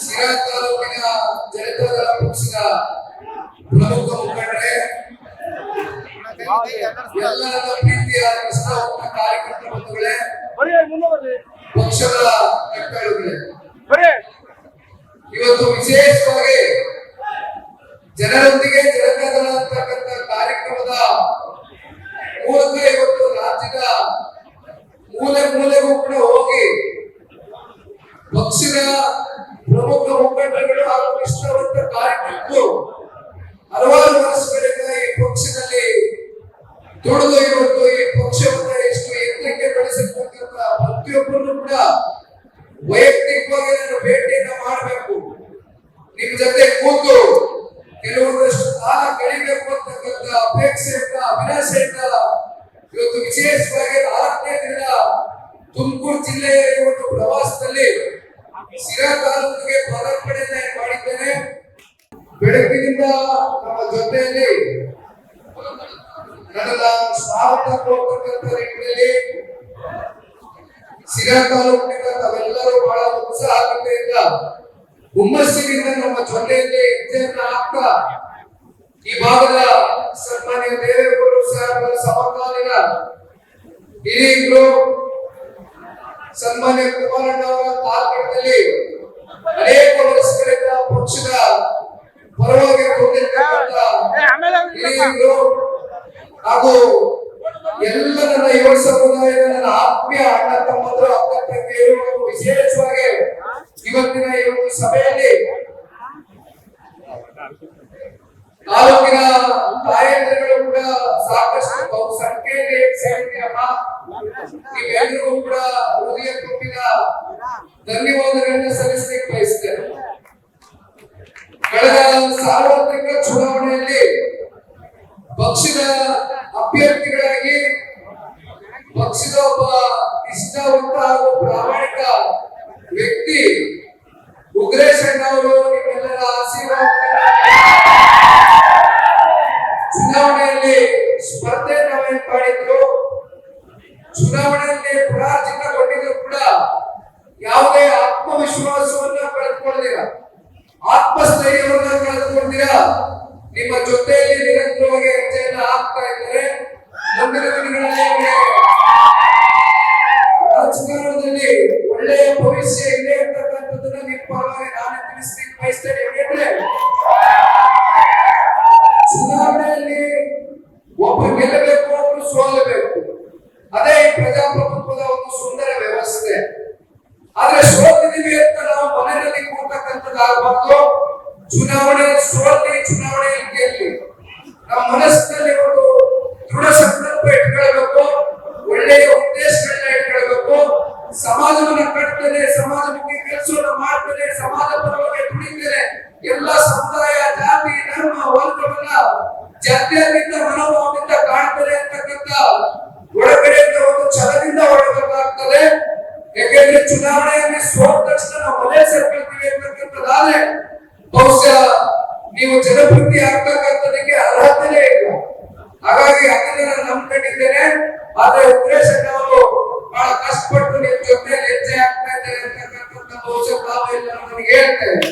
ಸಿರಾ ತಾಲೂಕಿನ ಜನತಾದಳ ಪಕ್ಷದ ಪ್ರಮುಖ ಮುಖಂಡರೇ, ಎಲ್ಲರ ಪ್ರೀತಿಯ ನಿಷ್ಠಾವಂತ ಕಾರ್ಯಕರ್ತ ಬಂಧುಗಳೇ ಪಕ್ಷದ ಕಟ್ಟಳುಗಳೇ ಇವತ್ತು ವಿಶೇಷವಾಗಿ ಜನರೊಂದಿಗೆ ಜನತಾದಳ ಅಂತಕ್ಕಂಥ ಕಾರ್ಯಕ್ರಮದ ಮೂಲಕ ಇವತ್ತು ರಾಜ್ಯದ ಮೂಲೆ ಮೂಲೆಗೂ ಕೂಡ ಹೋಗಿ ಪಕ್ಷದ ಪ್ರಮುಖ ಮುಖಂಡರುಗಳು ಹಾಗೂ ಕೃಷ್ಣವಂತ ಕಾರ್ಯಕರ್ತರು ಹಲವಾರು ವರ್ಷಗಳಿಂದ ಈ ಪಕ್ಷದಲ್ಲಿ ದುಡಿದು ಇವತ್ತು ಈ ಪಕ್ಷವನ್ನ ಎಷ್ಟು ಎತ್ತರಕ್ಕೆ ಬೆಳೆಸತಕ್ಕಂಥ ಪ್ರತಿಯೊಬ್ಬರನ್ನು ಕೂಡ ವೈಯಕ್ತಿಕವಾಗಿ ನಾನು ಭೇಟಿಯನ್ನ ಮಾಡಬೇಕು. ನಿಮ್ ಜೊತೆ ಕೂತು ಕೆಲವೊಂದಷ್ಟು ಕಾಲ ಕಳಿಬೇಕು ಅಂತಕ್ಕಂಥ ಅಪೇಕ್ಷೆಯಿಂದ ಅಭಿಲಾಷೆಯಿಂದ ಇವತ್ತು ವಿಶೇಷವಾಗಿ ನಾಲ್ಕನೇ ದಿನ ತುಮಕೂರು ಜಿಲ್ಲೆಯ ಒಂದು ಪ್ರವಾಸದಲ್ಲಿ ಸಿರಾ ತಾಲೂಕಿಗೆ ಮಾಡಿದ್ದೇನೆ. ಬೆಳಕಿನಿಂದ ನಮ್ಮ ಜೊತೆಯಲ್ಲಿ ನನ್ನ ಸ್ವಾಗತ ಕೊಡ್ತಕ್ಕಂಥ ನಿಟ್ಟಿನಲ್ಲಿ ಸಿರಾ ತಾಲೂಕಿನಿಂದ ತಾವೆಲ್ಲರೂ ಬಹಳ ಉತ್ಸಾಹದಿಂದ ಹುಮ್ಮಸ್ಸಿನಿಂದ ನಮ್ಮ ಜೊತೆಯಲ್ಲಿ ಹೆಜ್ಜೆಯನ್ನ ಹಾಕ್ತಾ ಈ ಭಾಗದ ಸನ್ಮಾನ್ಯ ದೇವೇಗೌಡರು ಸಾಹೇಬರ ಸಮಕಾಲೀನ ಹಿರಿಯರು ಸನ್ಮಾನ್ಯ ಕುಮಾರಣ್ಣ ಅವರ ಕಾಲ್ಕಟ್ಟದಲ್ಲಿ ಅನೇಕ ವರ್ಷಗಳಿಂದ ಪಕ್ಷದ ಪರವಾಗಿ ಹಿರಿಯರು ಹಾಗೂ ಎಲ್ಲ ನನ್ನ ಯುವ ಸಮುದಾಯದ ನನ್ನ ಆತ್ಮೀಯ ಅಣ್ಣ ತಮ್ಮ ಅಕ್ಕ ತಂಗಿಯರು ವಿಶೇಷವಾಗಿ ಇವತ್ತಿನ ಈ ಒಂದು ಸಭೆಯಲ್ಲಿ ತಾಲೂಕಿನ ತಾಯಂದಿರುಗಳು ಕೂಡ ಸಾಕಷ್ಟು ಬಹು ಸಂಖ್ಯೆಯಲ್ಲಿ ಸೇರಿದ್ದೀರಮ್ಮ ನೀವೆಲ್ಲರಿಗೂ ಕೂಡ ಹೃದಯ ತುಂಬಿದ ಧನ್ಯವಾದಗಳನ್ನ ಸಲ್ಲಿಸಲಿಕ್ಕೆ ಬಯಸ್ತೇನೆ ಕಳೆದ ಸಾರ್ವತ್ರಿಕ ಚುನಾವಣೆಯಲ್ಲಿ ಪಕ್ಷದ ಅಭ್ಯರ್ಥಿಗಳಾಗಿ ಪಕ್ಷದ ಒಬ್ಬ ನಿಷ್ಠಾವಂತ ಹಾಗೂ ಪ್ರಾಮಾಣಿಕ ವ್ಯಕ್ತಿ ಉಗ್ರೇಶ್ ಅಣ್ಣ ಅವರು ನಿಮ್ಮೆಲ್ಲರ ಆಶೀರ್ವಾದ ಚುನಾವಣೆಯಲ್ಲಿ ಸ್ಪರ್ಧೆಯನ್ನು ವಹಿಸಿ ಮಾಡಿದ್ರು. ಚುನಾವಣೆಯಲ್ಲಿ ಪರಾಜಿತಗೊಂಡಿದ್ರು ಕೂಡ ಯಾವುದೇ ಆತ್ಮವಿಶ್ವಾಸವನ್ನು ಕಳೆದುಕೊಳ್ಳದಿರ. ಆತ್ಮಸ್ಥೈರ್ಯವನ್ನು ಕಳೆದುಕೊಂಡಿರ ನಿಮ್ಮ ಜೊತೆಯಲ್ಲಿ ನಿರಂತರವಾಗಿ ಹೆಜ್ಜೆಯನ್ನ ಹಾಕ್ತಾ ಇದ್ದಾರೆ ಮುಂದಿನ ದಿನಗಳಲ್ಲಿ ರಾಜಕಾರಣದಲ್ಲಿ ಒಳ್ಳೆಯ ಭವಿಷ್ಯ ಇದೆ ಅಂತಕ್ಕಂಥದ್ದನ್ನ ನಿಮ್ಮ ಪರವಾಗಿ ನಾನು ತಿಳಿಸ್ಲಿಕ್ಕೆ ಬಯಸ್ತೇನೆ. ಯಾಕೆಂದ್ರೆ ಆದ್ರೆ ಸೋತಿದೀವಿ ಅಂತ ನಾವು ಮನೆಯಲ್ಲಿ ಕೂರ್ತಕ್ಕಂಥದ್ದಾಗಬಾರ್ದು ಚುನಾವಣೆ ಸೋತಿ ಚುನಾವಣೆ ಗೆಲ್ಲಿ ನಮ್ಮ ಮನಸ್ಸಿನಲ್ಲಿ ಒಂದು ದೃಢ ಸಂಕಲ್ಪ ಇಟ್ಕೊಳ್ಬೇಕು, ಒಳ್ಳೆಯ ಉದ್ದೇಶಗಳನ್ನ ಇಟ್ಕೊಳ್ಬೇಕು. ಸಮಾಜವನ್ನು ಕಟ್ತೇನೆ ಸಮಾಜಕ್ಕೆ ಕೆಲಸವನ್ನು ಮಾಡ್ತೇನೆ ಸಮಾಜ ಪರವಾಗಿ ದುಡಿತೇನೆ ಎಲ್ಲ ಸಮುದಾಯ, ಜಾತಿ, ಧರ್ಮ, ವರ್ಗವನ್ನ ಜಾತ್ಯತೀತ ಮನೋಭಾವದಿಂದ ಯಾಕೆಂದ್ರೆ ಚುನಾವಣೆಯಲ್ಲಿ ಸೋತ ತಕ್ಷಣ ನಾವು ಮನೆ ಸೇರ್ಕೊಳ್ತೀವಿ ಅಂತಕ್ಕಂಥದ್ದಾದ್ರೆ ಬಹುಶಃ ನೀವು ಜನಪ್ರತಿ ಆಗ್ತಕ್ಕಂಥದಕ್ಕೆ ಅರ್ಹತೆ ಇಲ್ಲ. ಹಾಗಾಗಿ ಅದನ್ನ ನಾನು ನಂಬ್ಕೊಂಡಿದ್ದೇನೆ. ಆದ್ರೆ ಉಗ್ರೇಶನ್ ಅವರು ಬಹಳ ಕಷ್ಟಪಟ್ಟು ನಿಮ್ ಜೊತೆ ಹೆಜ್ಜೆ ಆಗ್ತಾ ಇದ್ದಾರೆ ಅಂತಕ್ಕಂಥ ಬಹುಶಃ ಭಾವ ಇಲ್ಲ ನನಗೆ ಹೇಳ್ತೇನೆ